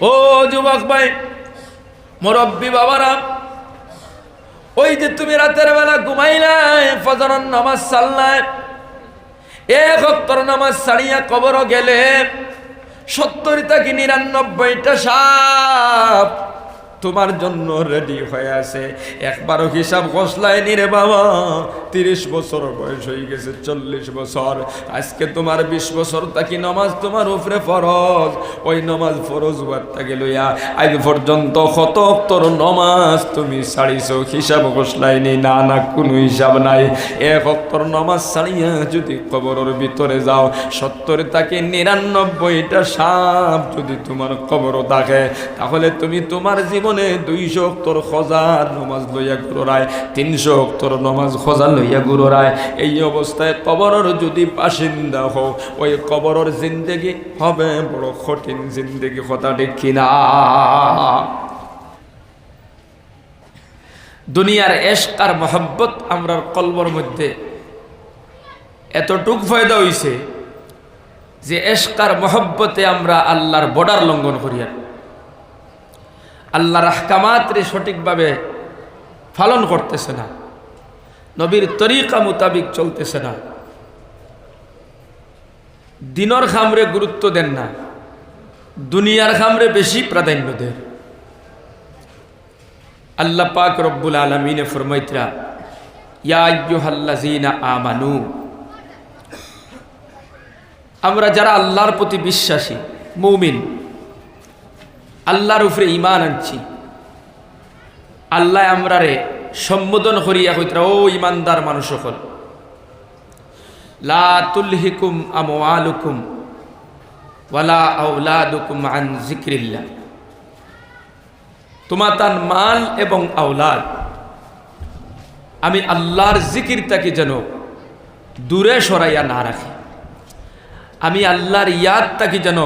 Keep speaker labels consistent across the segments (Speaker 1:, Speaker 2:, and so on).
Speaker 1: ও যুবক ভাই, মুরব্বী বাবারা, ওই যে তুমি রাতের বেলা ঘুমাইলাই ফজরন নামাজ সাল্লায় এক অক্তর নামাজ সারিয়া কবর গেলে সত্তরটা কি নিরানব্বইটা সাপ তোমার জন্য রেডি হয়ে আছে। একবারও হিসাব কষলায় নি রে বাবা। তিরিশ বছর বয়স হয়ে গেছে, চল্লিশ বছর। আজকে তোমার বিশ বছর, তাকি নমাজ তোমার উপরে ফরজ। ওই নমাজ ফরজ বার্তাকে লইয়া আজ পর্যন্ত কত অক্তর নমাজ তুমি ছাড়িছো, হিসাব কষলাই নি, না না কোনো হিসাব নাই। এক অক্তর নমাজ ছাড়িয়া যদি কবরের ভিতরে যাও, সত্তরে তাকে নিরানব্বইটা সাপ যদি তোমার কবর থাকে, তাহলে তুমি তোমার জীবনে দুইশো অক্তর খজার নমাজ লইয়া গুরোরায় তিনশো অক্তর নমাজ খজা লইয়া গুরোরায়। এই অবস্থায় কবরের যদি বাসিন্দা হও, ওই কবরের জিন্দেগি হবে বড় কঠিন জিন্দেগি, কথা ঠিক কিনা? দুনিয়ার এশক আর মহব্বত আমরার কলবর মধ্যে এতটুক ফায়দা হইছে যে এশকার মহব্বতে আমরা আল্লাহর বর্ডার লঙ্ঘন করিয়া আল্লাহর আহকামাতরে সঠিকভাবে পালন করতেছে না। নবীর তরিকা মোতাবিক চলতেছে না। দিনর খামরে গুরুত্ব দেন না। দুনিয়ার খামরে বেশি প্রাধান্য দেন। আল্লাহ পাক রব্বুল আলমিনে ফরমাইত্রা, ইয়া আইয়ুহাল্লাযীনা আমানু, আমরা যারা আল্লাহর প্রতি বিশ্বাসী, মৌমিন আল্লাহর উপরে ইমান আনছি। আল্লাহ আমরারে সম্বোধন করিয়া কইতরা ও ইমানদার মানুষ সকল লা তুলহিকুম আমওয়ালুকুম ওয়ালা আওলাদুকুম আন জিক্রিল্লাহ তোমার তার মাল এবং আওলাদ, আমি আল্লাহর জিকিরটাকে যেন দূরে সরাইয়া না রাখি। আমি আল্লাহর ইয়াদটাকে যেন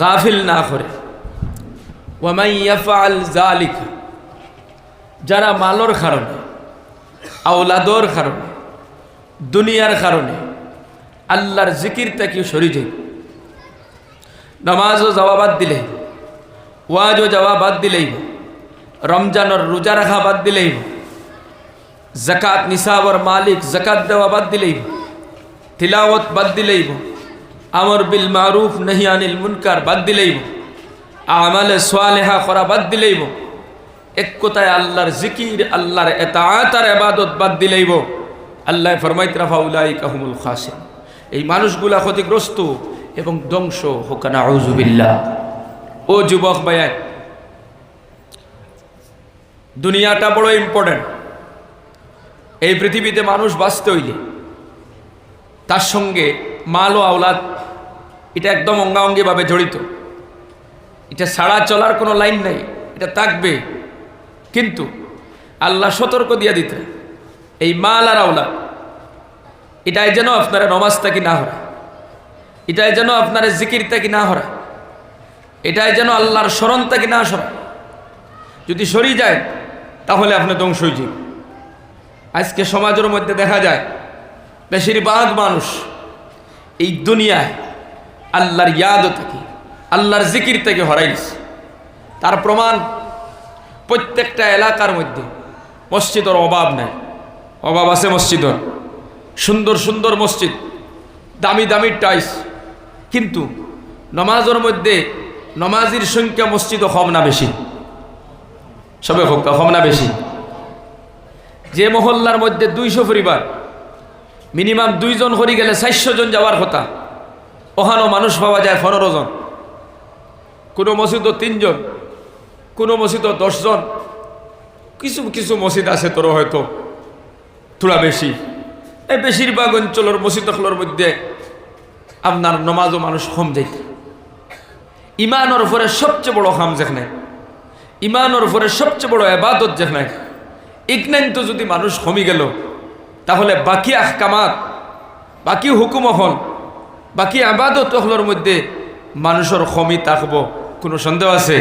Speaker 1: গাফিল না করে। যারা মালর কারণে, আওলাদর কারণে, দুনিয়ার কারণে আল্লাহর জিকিরটাকে সরি যাই নামাজও জবাবাদ দিলে, ওয়াজও যাওয়া বাদ দিলেই রমজানের রোজা রাখা বাদ দিলেই জাকাত, নিসাবর মালিক, জাকাত দেওয়া বাদ দিলেই তিলাওয়াত বাদ দিলেই আমর বিল মারুফ, নাহি আনিল মুনকার বাদ দিলেই আমালে সোয়ালেহা করা বাদ দিলেইব। এক কথায় আল্লাহর জিকির, আল্লাহর এতাআত আর ইবাদত বাদ দিলেইব। আল্লাহ ফরমাইত রাফা উলাইকা হুমুল খাসিন এই মানুষগুলা ক্ষতিগ্রস্ত এবং ধ্বংস হোকানা আউজুবিল্লাহ ও যুবক ভাইয়া দুনিয়াটা বড় ইম্পর্টেন্ট। এই পৃথিবীতে মানুষ বাঁচতে হইলে তার সঙ্গে মাল ও আওলাদ, এটা একদম অঙ্গাঙ্গিভাবে জড়িত। এটা ছাড়া চলার কোনো লাইন নাই, এটা থাকবে কিন্তু আল্লাহ সতর্ক দিয়া দিতে এই মাল আর আওলা, এটাই যেন আপনারা নমাজ থাকি না হরা এটাই যেন আপনারা জিকির থাকি না হরা এটাই যেন আল্লাহর স্মরণ থাকি না সরা যদি সরি যায়, তাহলে আপনি ধ্বংসই জীব আজকে সমাজের মধ্যে দেখা যায়, বেশিরভাগ মানুষ এই দুনিয়ায় আল্লাহর ইয়াদও থাকি। আল্লাহর জিকির থেকে হরাইছে তার প্রমাণ প্রত্যেকটা এলাকার মধ্যে মসজিদের অভাব নাই। অভাব আছে মসজিদের। সুন্দর সুন্দর মসজিদ, দামি দামি টাইস কিন্তু নমাজের মধ্যে নমাজির সংখ্যা মসজিদ কম না বেশি। সবে হোক, কম না বেশি। যে মহল্লার মধ্যে দুইশো পরিবার, মিনিমাম দুইজন হরি গেলে চারশো জন যাওয়ার কথা। ওখানেও মানুষ পাওয়া যায় পনেরো জন। কোনো মসজিদও তিনজন, কোনো মসজিদও দশজন। কিছু কিছু মসজিদ আছে তোর হয়তো থোড়া বেশি। এই বেশিরভাগ অঞ্চলের মসজিদগুলোর মধ্যে আপনার নমাজও মানুষ কম যাই ইমানোর উপরে সবচেয়ে বড় হাম যেখানে ইমানোর উপরে সবচেয়ে বড় এবাদত যেখানে ইগনাইন তো যদি মানুষ কমি গেল, তাহলে বাকি আহকামাত, বাকি হুকুমহল, বাকি আবাদত হলোর মধ্যে মানুষের কমি থাকব কোনো সন্দেহ আছে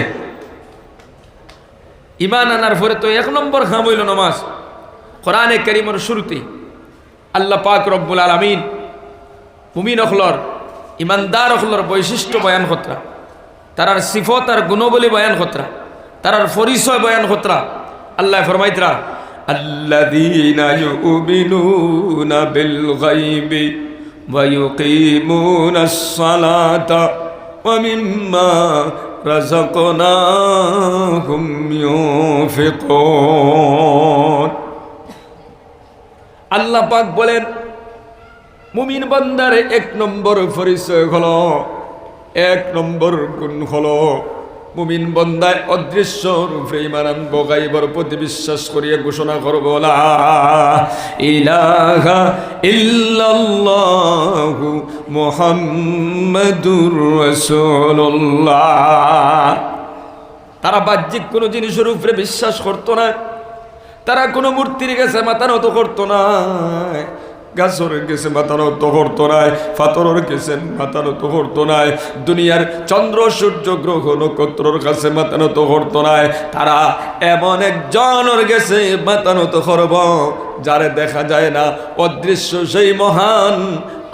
Speaker 1: ইমান আনার পরে তো এক নম্বর খাম হইল নমাজ কোরআনে করিমর শুরুতেই আল্লাহ পাক রব্বুল আলমিন মুমিন অখলর ইমানদার অখলর বৈশিষ্ট্য বয়ান কতরা তারার সিফত আর গুণবলী বয়ান খতরা তারার পরিচয় বয়ান খতরা আল্লাহ ফরমাইতরা الذين يؤمنون بالغيب ويقيمون الصلاة ومما رزقناهم ينفقون আল্লাহ পাক বলেন মুমিন বান্দার এক নম্বর পরিচয় হলো এক নম্বর গুণ হলো মুমিন বন্দায় অদৃশ্য রূপে ইমান আনব, গাইবর প্রতি বিশ্বাস করিয়া ঘোষণা করব তারা বাহ্যিক কোনো জিনিসের উপরে বিশ্বাস করতো না, তারা কোনো মূর্তির কাছে মাথা নত করতো না। গাছর গেছে মাতানো তোহর তো নাই, ফাতরের গেছে মাতানো তোহর তো নাই, দুনিয়ার চন্দ্র, সূর্য, গ্রহ, নক্ষত্রর কাছে মাতানো তোহর তো নাই, তারা এমন একজনের গেছে মাতানো তো করব, যারে দেখা যায় না, অদৃশ্য সেই মহান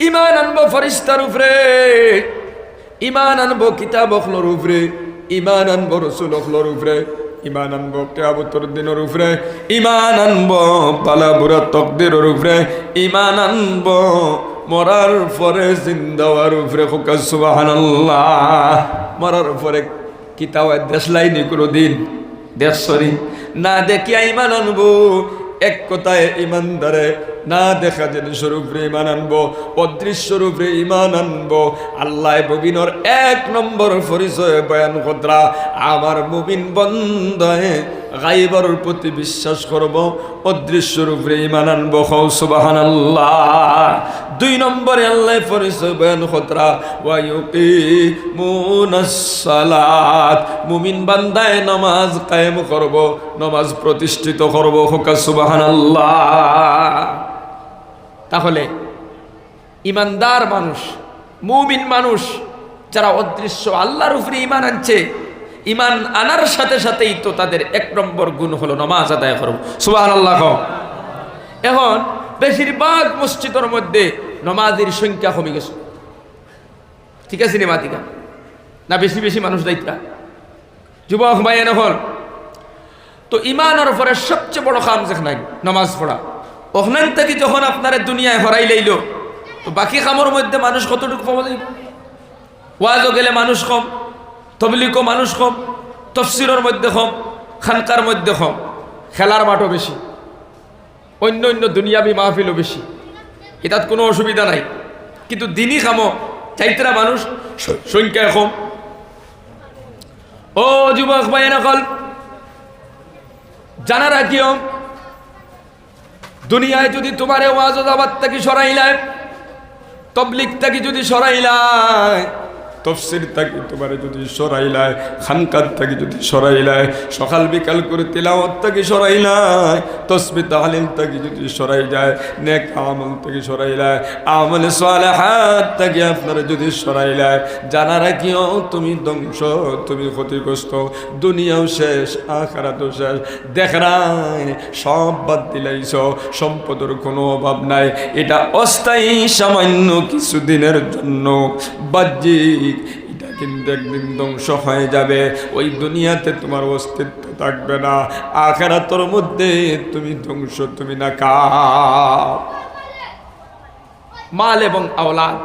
Speaker 1: ইমান আনব ফরিস্তার উপরে, ইমান আনব কিতাব অখলোর উপরে, ইমান আনব রসুল অখলোর উপরে, ইমান আনব কেয়াবতর দিনের উপরে, ইমান আনব পালা বুড়া তকদিরের উপরে, ইমান আনব মরার পরে জিন্দাওয়ার উপরে হোকা সুবাহান্লাহ মরার পরে কিতাব দেশলাইনি কোনো দিন দেশরি না দেখিয়া ইমান আনব এক কথায় ইমানদারে না দেখা যেন স্বরূপরে ইমান আনব অদৃশ্য রূপে ইমান আনব। আল্লাহ মুবিনর এক নম্বর পরিচয় বয়ান কদ্রা আমার মুবিন বন্ধে গাইবর প্রতি বিশ্বাস করব অদৃশ্য রূপে ইমান আনব সুবাহান আল্লাহ দুই নম্বরে আল্লাহ পরিচয় বয়ান কতরা ওয়ায়ুকি মুনাসালাত মুমিন বান্দায় নামাজ কায়েম করব, নামাজ প্রতিষ্ঠিত করব, হোকা সুবাহান আল্লাহ তাহলে ইমানদার মানুষ, মুমিন মানুষ, যারা অদৃশ্য আল্লাহর উপরে ইমান আনছে ইমান আনার সাথে সাথেই তো তাদের এক নম্বর গুণ হলো নমাজ আদায় করব। সুবাহ আল্লাহ এখন বেশিরভাগ মসজিদের মধ্যে নমাজের সংখ্যা কমে গেছে। ঠিক আছে রে মাতিকা? না বেশি বেশি মানুষ দায়িত্রা যুবক ভাই এখন তো ইমানের পরে সবচেয়ে বড় কাম যেখানে নমাজ পড়া। ওখান থেকে যখন আপনারা দুনিয়ায় হরাই লাইল, তো বাকি কামর মধ্যে মানুষ কতটুকু পাওয়া যাইব? ওয়াজও গেলে মানুষ কম। তবলিকও মানুষ কম, তফসিরের মধ্যে কম, খানকার মধ্যে কম, খেলার মাঠও বেশি, অন্য অন্য দুনিয়াবি মাহফিলও বেশি। এটাত কোনো অসুবিধা নাই। কিন্তু দিনই খামো, চাইতরা মানুষ স- সংখ্যায় কম। ও যুবক ভাই নকল জানা রাখিও, দুনিয়ায় যদি তোমার ওয়াজ দাবাত থেকে সরাইলায় তবলিক থেকে যদি সরাইলায় তফসির থাকি, তোমার যদি সরাইলায় খানকার থাকি যদি সরাইলায় সকাল বিকাল করে তেলাওয়াত থাকি সরাইলায় তসবি তাহলিম থাকি যদি সরাই যায়, নেক আমল থেকে সরাইলায় আমল সালেহাত থাকি আপনারা যদি সরাইলায় জানা রাখিও তুমি ধ্বংস, তুমি ক্ষতিগ্রস্ত, দুনিয়াও শেষ, আখারাতও শেষ, দেখ নাই, সব বাদ দিলাইছ, সম্পদের কোনো অভাব নাই, এটা অস্থায়ী সামান্য কিছুদিনের জন্য, বাহ্যিক এটা কিন্তু একদিন ধ্বংস হয়ে যাবে। ওই দুনিয়াতে তোমার অস্তিত্ব থাকবে না। আখেরাতর মধ্যে তুমি ধ্বংস, তুমি না কা মাল এবং আওলাদ,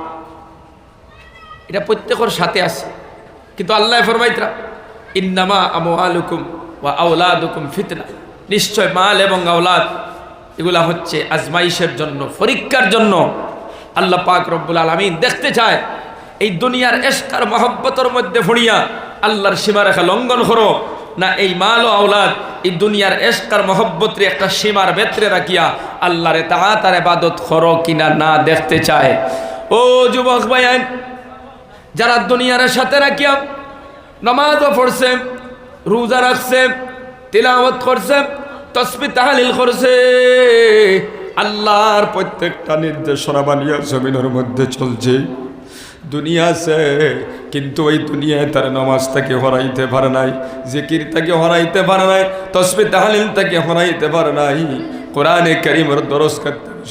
Speaker 1: এটা প্রত্যেকের সাথে আছে। কিন্তু আল্লাহ ফরমাইতরা ইন্নামা আমওয়ালুকুম ওয়া আওলাদুকুম ফিতনা। নিশ্চয় মাল এবং আওলাদ, এগুলা হচ্ছে আজমাইশের জন্য, পরীক্ষার জন্য। আল্লাহ পাক রব্বুল আলমিন দেখতে চায় এই দুনিয়ার এসকার মহব্বতের মধ্যে ফুড়িয়া আল্লাহর সীমারেখা লঙ্ঘন করো। না এই মাল ও আওলাদ, এই দুনিয়ার এসকার মহব্বতরে একটা সীমার ভেতরে রাখিয়া আল্লাহরে তা তার এবাদত করো কিনা না দেখতে চায়। ও যুবক ভাইয়ান, যারা দুনিয়ার সাথে রাখিয়া নমাজও পড়ছে, রোজা রাখছে, তিলাওয়াত করছে, তসবি তাহালিল করছে, আল্লাহর প্রত্যেকটা নির্দেশনা বানিয়ে জমিনের মধ্যে চলছে। দুনিয়া আছে, কিন্তু ওই দুনিয়ায় তার নামাজ তাকে হরাইতে পারে নাই, জিকির তাকে হরাইতে পারে নাই, তসবি তাহালিল তাকে হরাইতে পারে নাই, কোরআনে করিমের দরস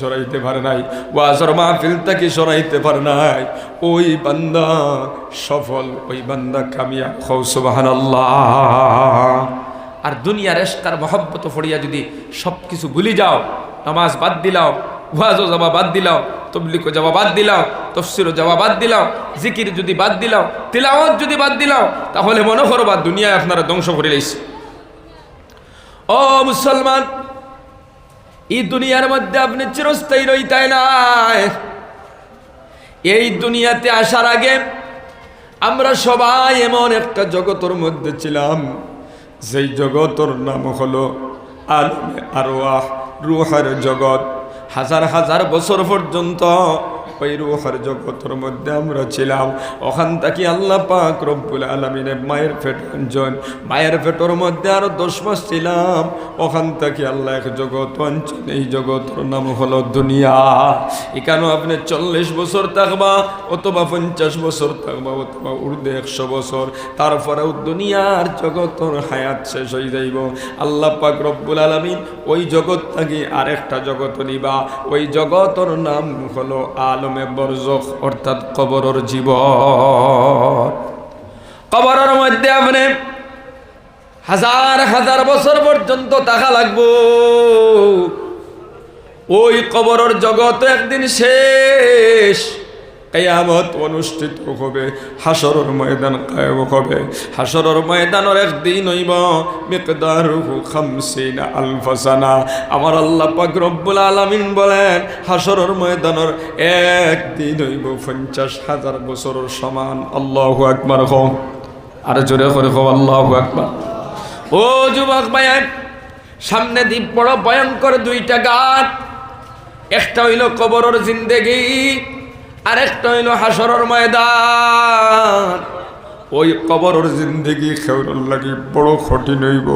Speaker 1: সরাইতে পারে নাই, ওয়াজর মাহফিল তাকে সরাইতে পারে নাই, ওই বান্দা সফল, ওই বান্দা কামিয়া খৌসবাহান আর দুনিয়ার এসকার মহব্বত ফড়িয়া যদি সব কিছু ভুলি যাও, নামাজ বাদ দিলাও ওয়াজও যাবা বাদ দিলাও তবলিকো যাওয়া বাদ দিলাও, তফসিরও যাওয়া বাদ দিলাও, জিকির যদি বাদ দিলাও, তিলাওয়াত যদি বাদ দিলাও, তাহলে মনে করবা দুনিয়ায় আপনারা ধ্বংস করে লাইছে ও মুসলমান, এই দুনিয়ার মধ্যে আপনি চিরস্থায়ী রইতাই নাই। এই দুনিয়াতে আসার আগে আমরা সবাই এমন একটা জগতের মধ্যে ছিলাম, যেই জগতর নাম হলো আলমে আরোয়াহ রুহার জগৎ। হাজার হাজার বছর পর্যন্ত ওই রুহার জগতের মধ্যে আমরা ছিলাম। ওখান থেকে আল্লাহ পাক রব্বুল আলমিনে মায়ের ফেট অঞ্চল, মায়ের পেটর মধ্যে আরও দশ মাস ছিলাম। ওখান থেকে আল্লাহ এক জগৎ অঞ্চল, এই জগতের নাম হলো দুনিয়া। এখানেও আপনি চল্লিশ বছর থাকবা, অথবা পঞ্চাশ বছর থাকবা, অথবা উর্দে একশো বছর, তারপরেও দুনিয়ার জগতর হায়াত শেষ হয়ে যাইব। আল্লাহ পাক রব্বুল আলমিন ওই জগৎ থেকে আরেকটা জগৎ নিবা। ওই জগতর নাম হলো আলমে। বরজখ, অর্থাৎ কবরর জীব কবরের মধ্যে আপনি হাজার হাজার বছর পর্যন্ত টাকা লাগব। ওই কবরের জগৎ একদিন শেষ। কেয়ামত অনুষ্ঠিত হবে হাসরের ময়দান কায়েম হবে। হাসরের ময়দানের একদিন হইব মিকদারুহু খামসিনা আলফাসানা। আমার আল্লাহ পাক রব্বুল আলামিন বলেন হাসরের ময়দানের একদিন হইব পঞ্চাশ হাজার বছরের সমান। আল্লাহু আকবার হোম আর জোরে করে হোম আল্লাহু আকবার। ও যুবক ভাইয়ের সামনে দ্বীপ বড় ভয়ঙ্কর দুইটা গাছ। একটা হইল কবরের জিন্দেগি আরেকটা হইল হাসরের ময়দান। ওই কবরের জিন্দেগি খেউরর লাগি বড় কঠিন হইব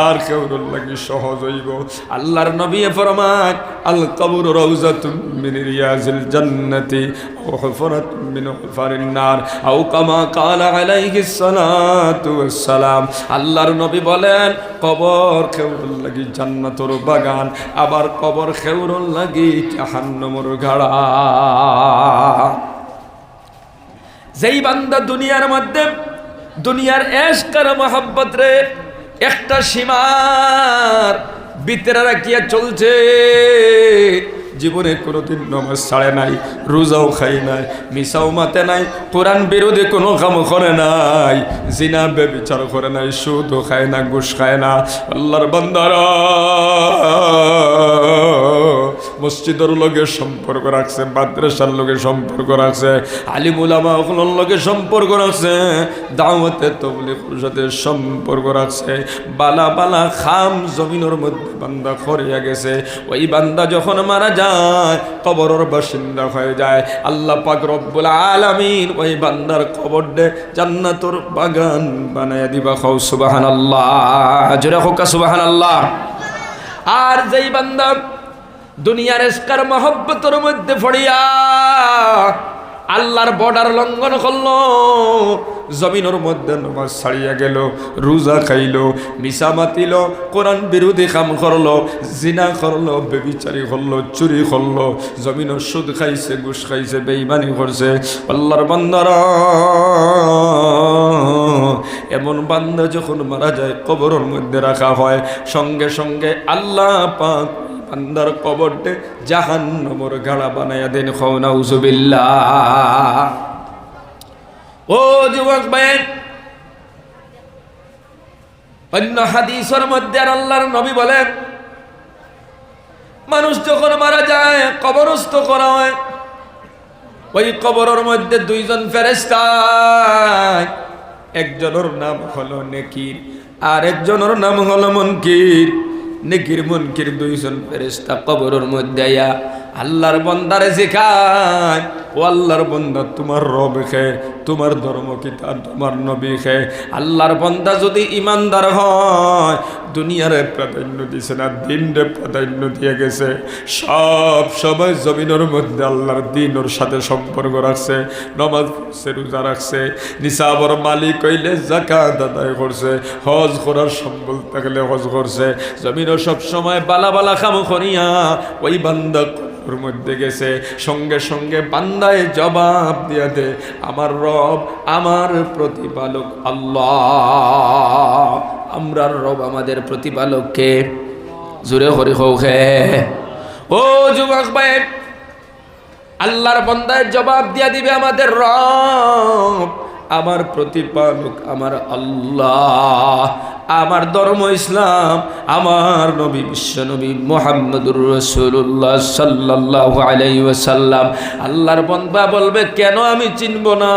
Speaker 1: আর খেউরর লাগি সহজ হইব। আল্লাহর নবী ফরমান আল কবর রাউজাতুম মিন রিয়াজিল জান্নাতি আও হুফরাতুম মিন হুফারিন নার। আও কামা কালা আলাইহিস সালাতু ওয়াস সালাম আল্লাহর নবী বলেন, কবর খেউরর লাগি জান্নাতর বাগান, আবার কবর খেউরর লাগি জাহান্নামর গাড়া। যেই বান্দা দুনিয়ার মধ্যে, দুনিয়ার এসকার মহাব্বত রে, একটা সীমার ভিতরে রাখিয়া চলছে। জীবনে কোনোদিন নমাজ ছাড়ে নাই, রোজাও খাই নাই, মিশাও মাতে নাই, কোরআন বিরোধী কোনো কাম করে নাই, জিনা বেবিচার করে নাই, সুদও খায় না, ঘুষ খায় না। আল্লাহর বান্দারা মসজিদের লগে সম্পর্ক রাখছে, মাদ্রাসার লগে সম্পর্ক রাখছে আলিমুলামা ওগুলোর সম্পর্ক রাখছে, দাওয়াতে তবলিগুর সাথে সম্পর্ক রাখছে, বালা বালা খাম জমিনের মধ্যে বান্দা খরিয়া গেছে। ওই বান্দা যখন মারা যায়, কবরের বাসিন্দা হয়ে যায়। আল্লাহ পাক রব্বুল আলামিন ওই বান্দার কবর দে জান্নাতুর বাগান বানায় দিবা খাও সুবহানাল্লাহ। জোরে হোক সুবহানাল্লাহ। আর যেই বান্দা দুনিয়ার এসকার মহব্বতের মধ্যে পড়িয়া আল্লাহর বর্ডার লঙ্ঘন করল। জমিনের মধ্যে নমাজ ছাড়িয়া গেল, রোজা খাইল মিশা মাতিল, কোরআন বিরোধী কাম করল, জিনা করল, বেবিচারি করল, চুরি করল, জমিনের সুদ খাইছে, ঘুষ খাইছে, বেইমানি করছে। আল্লাহর বান্দারা, এমন বান্দা যখন মারা যায়, কবরের মধ্যে রাখা হয়, সঙ্গে সঙ্গে আল্লাহ পাক বান্দার কবরটে জাহান নমর গাড়া বানায়া দেন খৌনাউজুবিল্লাহ ও যুবক ভাই অন্য হাদিসের মধ্যে আর আল্লাহর নবী বলেন, মানুষ যখন মারা যায়, কবরস্থ করা হয়, ওই কবরের মধ্যে দুইজন ফেরেস্তা একজনের নাম হলো নেকির আর একজনের নাম হলো মনকির। নেকির মনকির দুইজন ফেরেস্তা কবরের মধ্যে আয়া আল্লাহর বন্দারে শেখায় ও আল্লাহর বন্দা তোমার রব খে, তোমার ধর্ম কি তার তোমার নবী খে। আল্লাহর বন্দা যদি ইমানদার হয়, দুনিয়ারে প্রাধান্য দিছে না, দিনরে প্রাধান্য দিয়ে গেছে। সব সময় জমিনের মধ্যে আল্লাহর দিনের সাথে সম্পর্ক রাখছে, নমাজ পড়ছে, রোজা রাখছে, নিসাবর মালিক হইলে জাকাত আদায় করছে, হজ করার সম্বল থাকলে হজ করছে। জমিনও সব সময় বালা বালা খাম করিয়া ওই বান্দা ওর মধ্যে গেছে। সঙ্গে সঙ্গে বান্দায় জবাব দিয়া দে, আমার রব, আমার প্রতিপালক আল্লাহ। আমরার রব আমাদের প্রতিপালককে। জুড়ে হরি হোক ও যুবক ভাই, আল্লাহর বন্দায় জবাব দিয়া দিবে আমাদের রব, আমার প্রতিপালক, আমার আল্লাহ। আমার ধর্ম ইসলাম, আমার নবী বিশ্ব নবী মোহাম্মদুর রসুল্লাহ সাল্লাহ আলাই আল্লাহর বন্দা বলবে, কেন আমি চিনব না?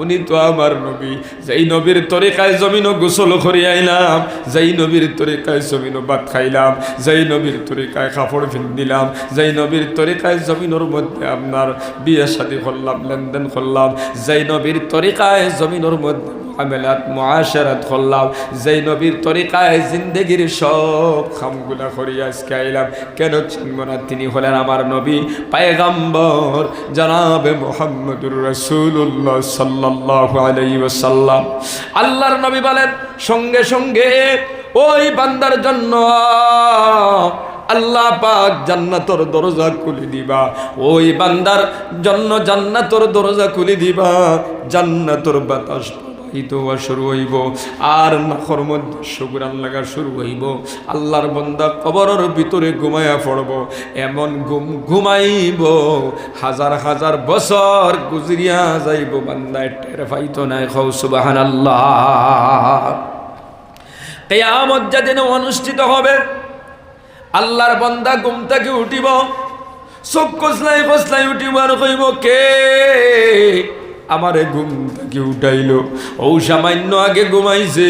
Speaker 1: উনি তো আমার নবী। যেই নবীর তরিকায় জমিনও গোসল করি আইলাম, যেই নবীর তরিকায় জমিনও ভাত খাইলাম, যেই নবীর তরিকায় কাপড় দিলাম যেই নবীর তরিকায় জমিনের মধ্যে আপনার বিয়ে শাদী করলাম, লেনদেন করলাম, যেই নবীর তরিকায় জমিনের মধ্যে আমেলাত মহাশারাত করলাম যেই নবীর তরিকায় জিন্দগির সব খামগুলা করি আজকে আইলাম। কেন চিনব না তিনি হলেন আমার নবী, পায়গাম্বর, জানাবে মোহাম্মদুর রসুল্লাহ সাল্লাহ আলাই ওসাল্লাম আল্লাহর নবী বলেন, সঙ্গে সঙ্গে ওই বান্দার জন্য আল্লাহ পাক জান্নাতর দরজা খুলে দিবা। ওই বান্দার জন্য জান্নাতর দরজা খুলে দিবা। জান্নাতর বাতাস হওয়া শুরু হইব। আর নাখর মধ্যে সুগুরান লাগা শুরু হইব। আল্লাহর বন্দা কবরের ভিতরে ঘুমাইয়া পড়ব। এমন ঘুম ঘুমাইব, হাজার হাজার বছর গুজরিয়া যাইব, বান্দায় টের পাইতো নাই। খৌ সুবাহান আল্লাহ কেয়ামত যেদিন অনুষ্ঠিত হবে, আল্লাহর বন্দা ঘুম থেকে উঠিব, চোখ কসলাই কসলাই উঠিব আর কইব, কে আমারে ঘুম থেকে উঠাইল। ও সামান্য আগে ঘুমাইছে,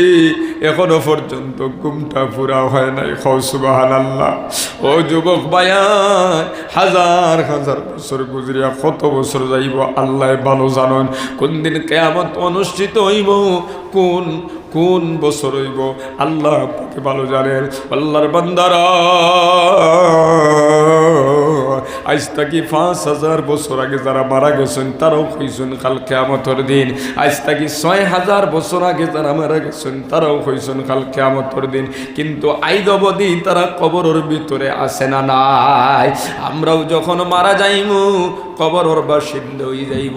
Speaker 1: এখনও পর্যন্ত ঘুমটা পুরা হয় নাই। খসুবাহান আল্লাহ ও যুবক বায়ান হাজার হাজার বছর গুজরিয়া কত বছর যাইব, আল্লাহ ভালো জানন। কোন দিন কেয়ামত অনুষ্ঠিত হইব, কোন কোন বছর হইব, আল্লাহ ভালো জানেন। আল্লাহর বান্দারা আজ থাকি পাঁচ হাজার বছর আগে যারা মারা গেছেন, তারাও কইছেন কাল কেয়ামতর দিন। আজ থাকি ছয় হাজার বছর আগে যারা মারা গেছেন, তারাও কইছেন কাল কেয়ামতর দিন। কিন্তু আইদ অবধি তারা কবরের ভিতরে আসে না নাই? আমরাও যখন মারা যাইমু কবরের বাসিন্দা হয়ে যাইব।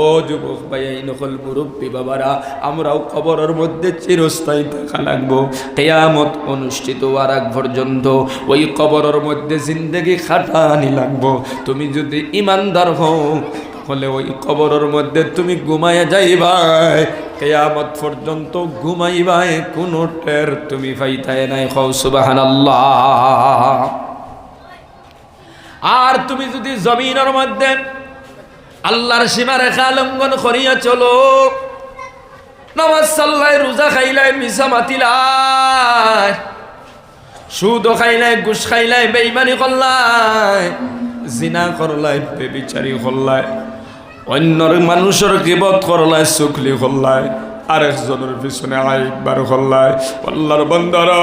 Speaker 1: ও যুবক ভাই নকল মুরব্বী বাবারা, আমরাও কবরের মধ্যে চিরস্থায়ী থাকা লাগবো। কেয়ামত অনুষ্ঠিত হওয়ার আগ পর্যন্ত ওই কবরের মধ্যে জিন্দগি খাটানি লাগবো। তুমি যদি ইমানদার হও হলে ওই কবরের মধ্যে তুমি ঘুমাইয়া যাইবাই কেয়ামত পর্যন্ত ঘুমাইবাই কোনো টের তুমি পাইতাই নাই। হও সুবাহান আর তুমি যদি জমিনের মধ্যে আল্লাহর সীমা রেখা লঙ্ঘন করিয়া চলো, নামাজ সাল্লাই রোজা খাইলাই মিশা মাতিলাই সুদ খাইলাই ঘুষ খাইলাই বেইমানি করলাই জিনা করলাই বেবিচারি করলাই অন্যর মানুষের গিবত করলাই চুকলি করলাই আরেকজনের পিছনে আইবার করলাই আল্লাহর বন্দারা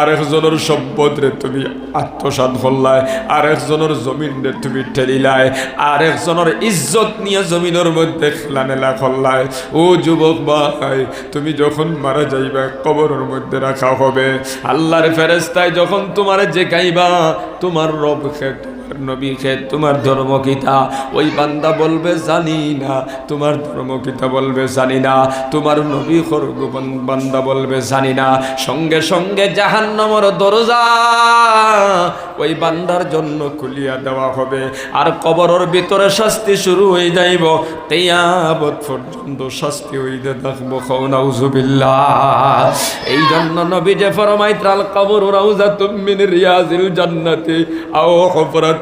Speaker 1: আরেকজনের সম্পদরে তুমি আত্মসাত করলায় আরেকজনের জমিন রে তুমি ঠেলিলায়, আরেকজনের ইজ্জত নিয়ে জমিনের মধ্যে খেলানেলা করলায়। ও যুবক ভাই, তুমি যখন মারা যাইবা, কবরের মধ্যে রাখা হবে। আল্লাহর ফেরেস্তায় যখন তোমার যে গাইবা তোমার রব খেত নবী খে তোমার ধর্ম কিতা ওই বান্দা বলবে, জানি না। তোমার ধর্ম কিতা বলবে, জানি না। তোমার নবী খরগ বান্দা? বলবে, জানি না। সঙ্গে সঙ্গে জাহান্নামর দরজা ওই বান্দার জন্য খুলিয়া দেওয়া হবে। আর কবরের ভিতরে শাস্তি শুরু হয়ে যাইব। তেয়াবত পর্যন্ত শাস্তি হইতে থাকব। নাউজুবিল্লাহ। এই জন্য নবী যে ফরমাইত্রাল কবর রাউজা তুমিন রিয়াজিল জান্নাতি আও হফরাতুম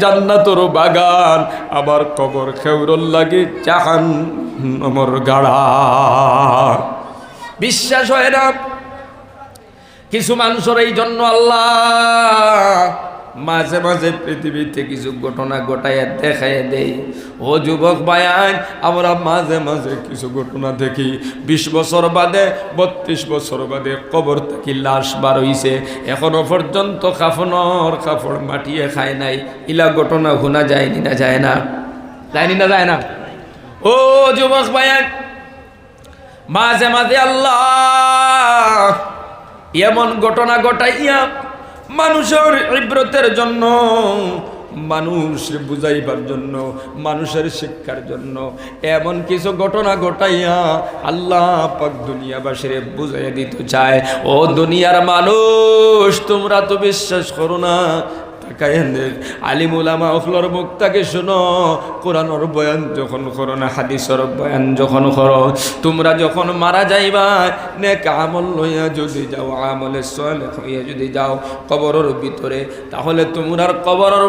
Speaker 1: জান্নাতর বাগান, আবার কবর খেউরল লাগি জাহান্নামর গাড়া বিশ্বাস হয় না? কিছু মানুষের এই জন্য আল্লাহ মাঝে মাঝে পৃথিবীতে কিছু ঘটনা ঘটাইয়া দেখাইয়া দেই। ও যুবক বায়ান আমরা মাঝে মাঝে কিছু ঘটনা দেখি। বিশ বছর বাদে, বত্রিশ বছর বাদে কবর থেকে লাশ বার হইছে। এখনও পর্যন্ত কাফনর কাপড় মাটিয়ে খায় নাই। ইলা ঘটনা শোনা যায়নি না যায় না? যায়নি না যায় না? ও যুবক বায়ান মাঝে মাঝে আল্লাহ, এমন ঘটনা ঘটাইয়া মানুষের ইব্রতের জন্য মানুষ বুঝাইবার জন্য, মানুষের শিক্ষার জন্য এমন কিছু ঘটনা ঘটাইয়া আল্লাহ পাক দুনিয়াবাসীর বুঝাইয়া দিতে চায়। ও দুনিয়ার মানুষ, তোমরা তো বিশ্বাস করো না তাকায়েন আলিমুল আমা অখলর মুক্তাকে শোনো। কোরআনর বয়ান যখন করো না, হাদিসর বয়ান যখন করো, তোমরা যখন মারা যাইবা, নেক আমল লইয়া যদি যাও, আমলে সলে হইয়া যদি যাও কবরের ভিতরে, তাহলে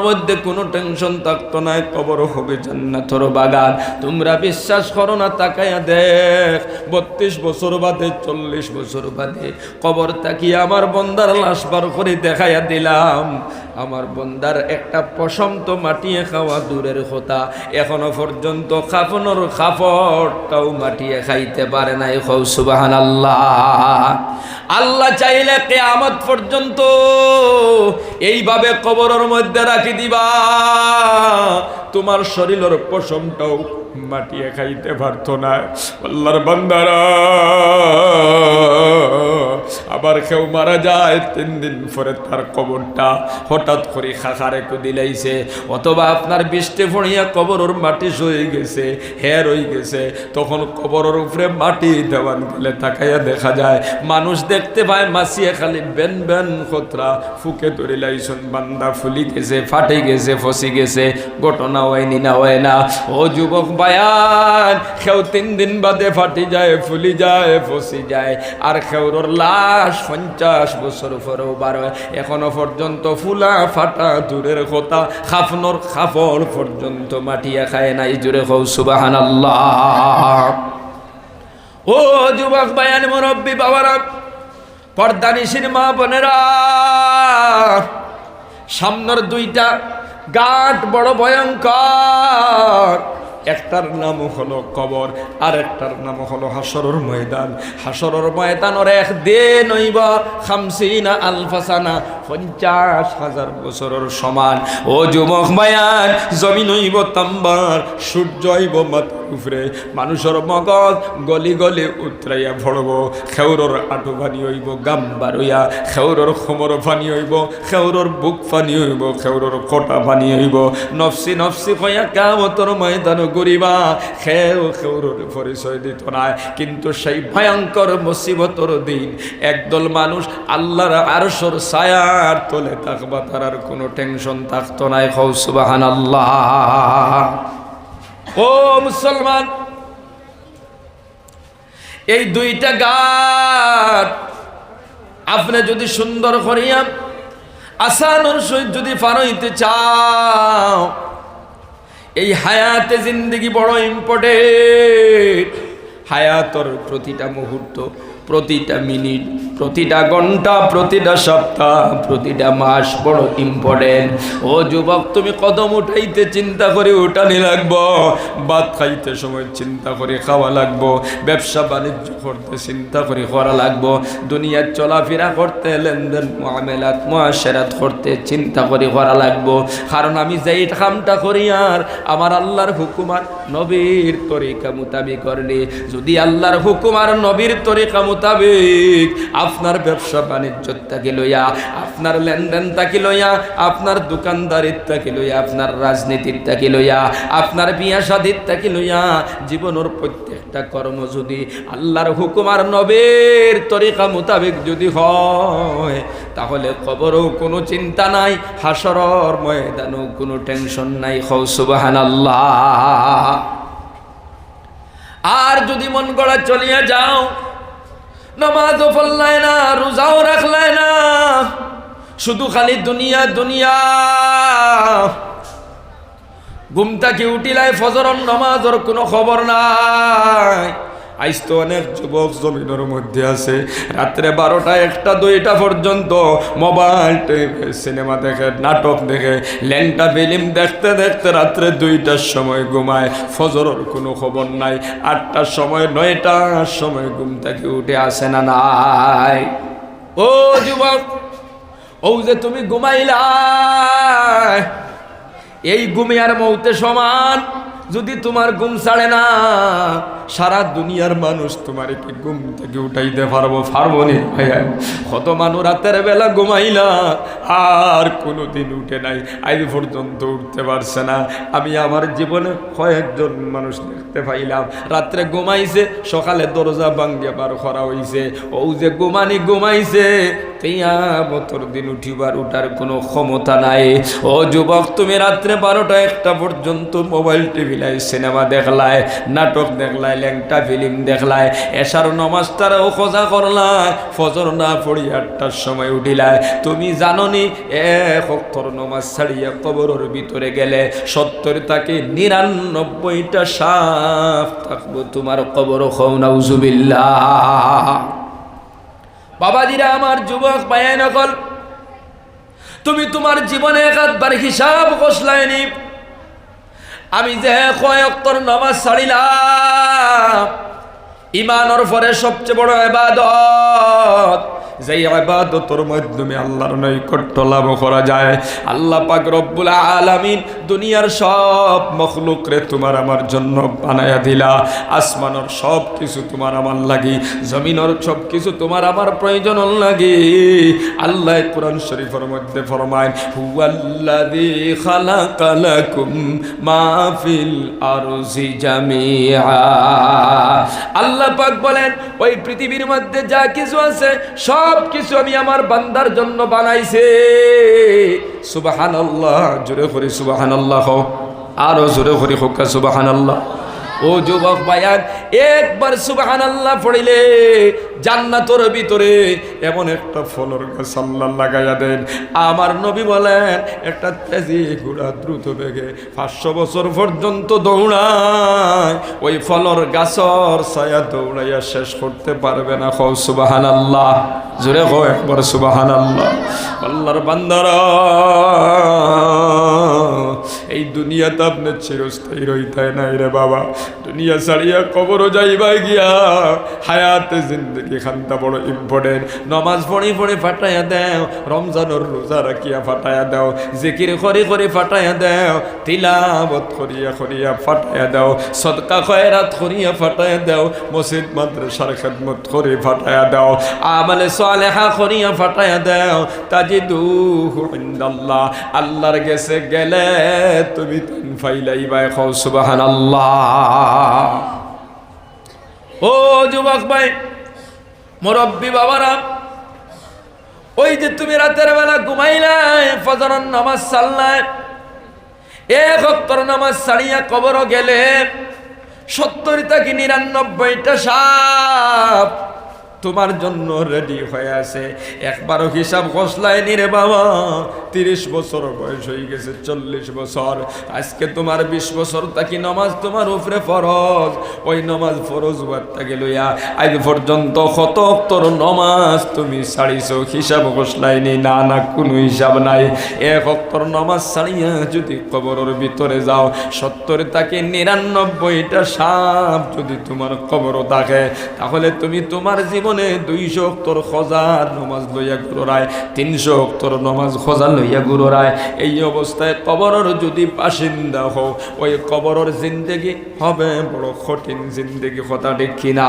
Speaker 1: মধ্যে কোনো টেনশন থাকতো না, কবর হবে জান্নাতর বাগান। তোমরা বিশ্বাস করো না তাকাইয়া দেখ, বত্রিশ বছর বাদে, চল্লিশ বছর বাদে কবর তাকিয়ে আমার বন্দার লাশ বার করে দেখাইয়া দিলাম? আমার বন্দার একটা পশম তো মাটিয়ে খাওয়া দূরের কথা। এখনও পর্যন্ত খাফনর খাফরটাও মাটিয়ে খাইতে পারে নাই হৌ সুবাহান আল্লাহ আল্লাহ চাইলে কেয়ামত পর্যন্ত এইভাবে কবরের মধ্যে রাখি দিবা। তোমার শরীরের পশমটাও মাটিয়ে খাইতে পারতো না। আল্লাহর বান্দারা। আবার কেউ মারা যায়, তিন দিন পরে তার কবরটা হঠাৎ করে খাখারে দিলাইছে অথবা আপনার বৃষ্টি পড়িয়া কবরের মাটি সয়ে গেছে, হের হয়ে গেছে। তখন কবরের উপরে মাটি দেওয়ান গেলে তাকাইয়া দেখা যায়, মানুষ দেখতে পায়, মাসিয়ে খালি বেন বেন খতরা ফুকে ধরে লাইছন বান্দা ফুলি গেছে, ফাটে গেছে, ফসি গেছে, ঘটনা হয়নি না হয় না। ও যুবক বায়ান খেউ তিন দিন বাদে ফাটি যায়, ফুলি যায়, ফসি যায়, আর খেউরর লাশ পঞ্চাশ পঞ্চাশ বছর পরেও বার। এখনও পর্যন্ত ফুলা ফাটা দূরের কথা, খাফনর খাফর পর্যন্ত মাটিয়া খায় নাই জুড়ে হৌ সুবাহান ও যুবক বায়ান মুরব্বী বাবারা পর্দানিসির মা বোনেরা, সামনের দুইটা গাঁট বড় ভয়ঙ্কর। একটার নাম হলো কবর, আর একটার নাম হলো হাসরর ময়দান। হাসরর ময়দানর এক দিন হইব খামসিনা আলফাসানা, পঞ্চাশ হাজার বছরের সমান। ও যুবক মায়ান জমিন হইব তাম্বার, সূর্য হইব মাথার উপরে মানুষের মগজ গলি গলি উতরাইয়া ভরব, খেউরর আটু পানি হইব গাম বারইয়া খেউরর খমর পানি হইব, খেউরর বুক পানি হইব, খেউরর কটা পানি হইব। নফসি নফসি কয়া কামতর ময়দান করিবা খেউ খেউরর পরিচয় দিত না। কিন্তু সেই ভয়ঙ্কর মুসিবতর দিন, একদল মানুষ আল্লাহর আরশর ছায়ার তলে থাকবা, তার আর কোনো টেনশন থাকতো না খৌ সুবাহান আল্লাহ ও মুসলমান, এই দুইটা গাছ আপনি যদি সুন্দর করিয়া আসানোর সহিত যদি ফারইতে চাও, এই হায়াতে জিন্দগি বড় ইম্পর্টেন্ট হায়াতর প্রতিটা মুহূর্ত, প্রতিটা মিনিট প্রতিটা ঘণ্টা, প্রতিটা সপ্তাহ, প্রতিটা মাস বড় ইম্পর্টেন্ট ও যুবক, তুমি কদম উঠাইতে চিন্তা করে উঠানি লাগবো। ভাত খাইতে সময় চিন্তা করে খাওয়া লাগবো। ব্যবসা বাণিজ্য করতে চিন্তা করে করা লাগবো। দুনিয়ার চলাফেরা করতে, লেনদেন মহামেলাত মহাসেরাত করতে চিন্তা করে করা লাগবো। কারণ আমি যেই কামটা করি আর আমার আল্লাহর হুকুমার নবীর তরিকা মোতাবিক করলে যদি আল্লাহর হুকুমার নবীর তরিকা মোতাবিক আপনার ব্যবসা বাণিজ্য তাকে লইয়া, আপনার লেনদেন তাকে লইয়া, আপনার দোকানদারির তাকে লইয়া, আপনার রাজনীতির তাকে লইয়া, আপনার বিয়া সাদির তাকে লইয়া, জীবনের প্রত্যেকটা কর্ম যদি আল্লাহর হুকুমার নবীর তরিকা মোতাবেক যদি হয়, তাহলে খবরও কোনো চিন্তা নাই, হাসরর ময়দানও কোনো টেনশন নাই হৌ সুবাহান আল্লাহ আর যদি মন গড়া চলিয়া যাও নমাজও ফল্লায় না, রোজাও রাখলায় না। শুধু খালি দুনিয়া দুনিয়া। ঘুমটাকে উঠিলাই ফজরন নমাজর কোনো খবর নাই। আইস তো অনেক যুবক জমিনের মধ্যে আছে। রাত্রে বারোটা, একটা, দুইটা পর্যন্ত মোবাইল সিনেমা দেখে, নাটক দেখে, ল্যাংটা ফিল্ম দেখতে দেখতে রাত্রে দুইটার সময় ঘুমায়। ফজরের কোনো খবর নাই। আটটার সময়, নয়টার সময় ঘুম থেকে উঠে আসে না নাই। ও যুবক, ও যে তুমি ঘুমাইলা, এই ঘুমিয়ার মৌতে সমান যদি তোমার ঘুম ছাড়ে না। সারা দুনিয়ার মানুষ তোমার কি ঘুম থেকে উঠাইতে পারব পারব নি? ভাইয়া, কত মানুষ রাতের বেলা ঘুমাইলা, আর কোনো দিন উঠে নাই, আজ পর্যন্ত উঠতে পারছে না। আমি আমার জীবনে কয়েকজন মানুষ দেখতে পাইলাম, রাত্রে ঘুমাইছে, সকালে দরজা ভাঙ্গে বার করা হইছে। ও যে ঘুমানি ঘুমাইছে তেইয়া বছর দিন উঠিবার উঠার কোনো ক্ষমতা নাই। ও যুবক, তুমি রাত্রে বারোটা একটা পর্যন্ত মোবাইল টিভিলাই সিনেমা দেখলায় নাটক দেখলায় ল্যাংটা ফিল্ম দেখলায় এসার নমাজটারও খোঁজা করলায়, ফজর না পড়ি আটটার সময় উঠিলায়। তুমি জাননি, এক অক্ষর নমাজ ছাড়িয়া কবরের ভিতরে গেলে, সত্তর তাকে নিরানব্বইটা সাফ থাকব তোমার কবর খৌ নাউজুবিল্লাহ। বাবাজিরা, আমার যুবক পায়ে নকল তুমি তোমার জীবনে একবার হিসাব কষলায়নি। আমি যে কয়েকতর নমাজ ছাড়িলাম ইমানর পরে সবচেয়ে বড় এবাদত যেই আবাদতর মাধ্যমে আল্লাহর নৈকট্য লাভ করা যায়, আল্লাহ পাক রব্বুল আলামিন দুনিয়ার সব মখলুক রে তোমার আমার জন্য বানায়া দিলা। আসমানর সব কিছু তোমার আমার লাগি, জমিনর সব কিছু তোমার আমার প্রয়োজন লাগি। আল্লাহ কোরআন শরীফের মধ্যে ফরমায়, হুয়াল্লাযী খালাকালাকুম মা ফিল আরজি জামিআ। আল্লাহ পাক বলেন, ওই পৃথিবীর মধ্যে যা কিছু আছে, সব কিছু আমি আমার বান্দার জন্য বানাইছে। সুবাহান আল্লাহ জোরে করে সুবাহান আল্লাহ আরও জোরে করে হোক সুবাহান আল্লাহ ও যুবক বায়ান একবার সুবাহান আল্লাহ পড়িলে জান্নাতর ভিতরে এমন একটা ফলর গাছ আল্লাহ লাগাইয়া দেন। আমার নবী বলেন, একটা তেজি ঘোড়া দ্রুত বেগে পাঁচশো বছর পর্যন্ত দৌড়ায়। ওই ফলর গাছর ছায়া দৌড়াইয়া শেষ করতে পারবে না। কৌ সুবাহান আল্লাহ জোরে কো একবার সুবাহান আল্লাহ আল্লাহর বান্দারা এই দুনিয়া দুনিয়াতে আপনার চিরস্থায়ী রইতে নাই রে বাবা। দুনিয়া ছাড়িয়া কবরও যাইবা গিয়া। হায়াতে জিন্দগি খান্তা বড় ইম্পর্টেন্ট নমাজ পড়ি পড়ে ফাটাইয়া দেও, রমজানোর রোজা রাখিয়া ফাটাইয়া দেও, জিকির করে করে ফাটাইয়া দেও তিলাবত করিয়া করিয়া ফাটাইয়া দেও, সদকা খয়রাত করিয়া ফাটাইয়া দেও, মসজিদ, মাদ্রাসার খেদমত করে ফাটাইয়া দেও, আমলে সালেহা করিয়া ফাটাইয়া দেও, তাজিদুহু ইনদাল্লাহ। আল্লাহর গেছে গেলে তুমি তিন ফাইলাইবা খাও, সুবহানাল্লাহ। ও যুবক ভাই, মুরব্বী বাবারা, ওই যে তুমি রাতের বেলা ঘুমাইলাই ফজরের নামাজ সাল্লাই এক অক্তর নামাজ ছাড়িয়া কবর গেলে, সত্তরটা কি নিরানব্বইটা সাপ তোমার জন্য রেডি হয়ে আছে। একবারও হিসাব কষলায় নি রে বাবা। তিরিশ বছর বয়স হয়ে গেছে, চল্লিশ বছর। আজকে তোমার বিশ বছর, তাকি নমাজ তোমার উপরে ফরজ। ওই নমাজ ফরজ বার্তাকে লইয়া আজ পর্যন্ত কত তোর নমাজ তুমি ছাড়িছ, হিসাব কষলায় নি না না, কোনো হিসাব নাই। এক অক্তর নমাজ ছাড়িয়া যদি কবরের ভিতরে যাও, সত্তর তাকে নিরানব্বইটা সাপ যদি তোমার কবরও থাকে, তাহলে তুমি তোমার জীবনে দুইশো অক্তর খজার নমাজ লইয়া গুরোরায় তিনশো অক্তর নমাজ খজা লইয়া গুরোরায়। এই অবস্থায় কবরর যদি বাসিন্দা হও, ওই কবরর জিন্দেগি হবে বড় কঠিন জিন্দেগি কথা দেখি না